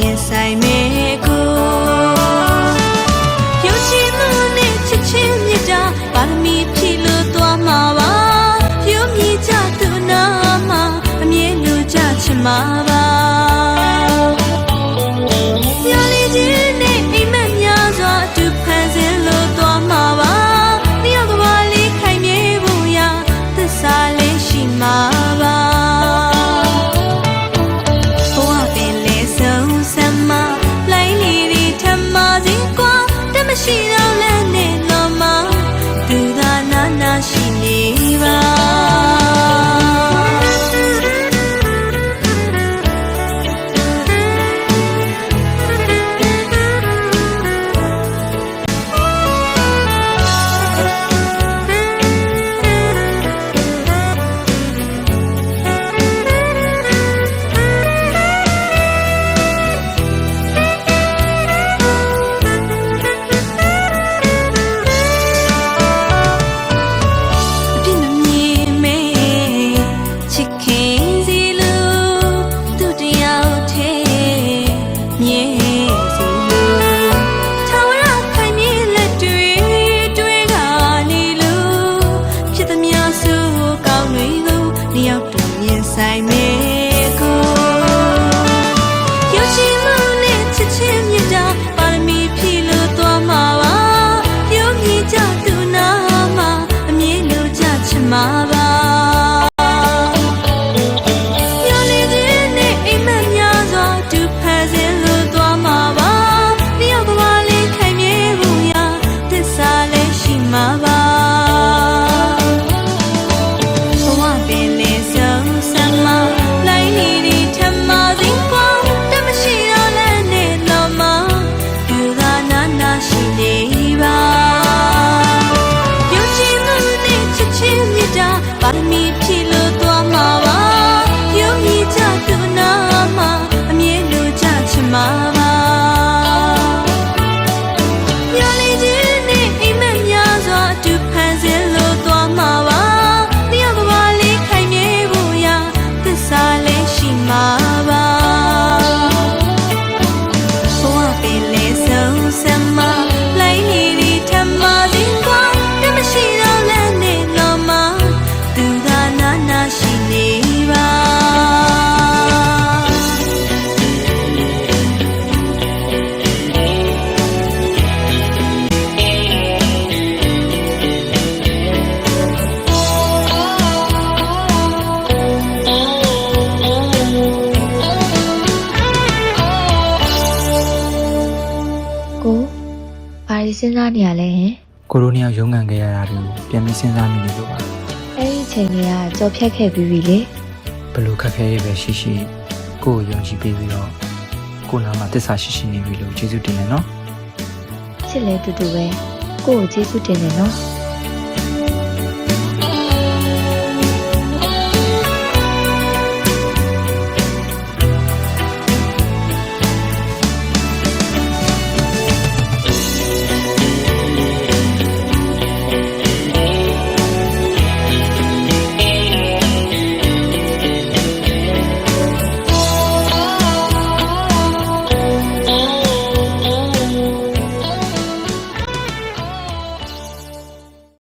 ရင်ဆိုင်မေကိုယုံကြည်မှုနဲ့ချစ်ချင်းမြတ်တာပါရမီဖြည့်လို့သွားမှာပါပြုံးမြကြသူနာမှာအမြဲလူကြချင်မှာပါ စဉ်းစားနေရလဲဟင်ကိုရိုနီယာရုံးကန်ခဲ့ရတာတွေကိုပြန်ပြီးစဉ်းစားမိနေလို့ပါအဲ့ဒီချိန်ကြီးကကြော်ဖြတ်ခဲ့ပြီးပြီလေဘလို့ခက်ခဲရပဲရှိရှိကိုကိုယုံကြည်ပေးပြီးတော့ကိုနာမှာတစ္ဆာရှိရှိနေပြီလို့ကျေးဇူးတင်တယ်နော်ချစ်လဲတူတူပဲကိုကိုကျေးဇူးတင်တယ်နော်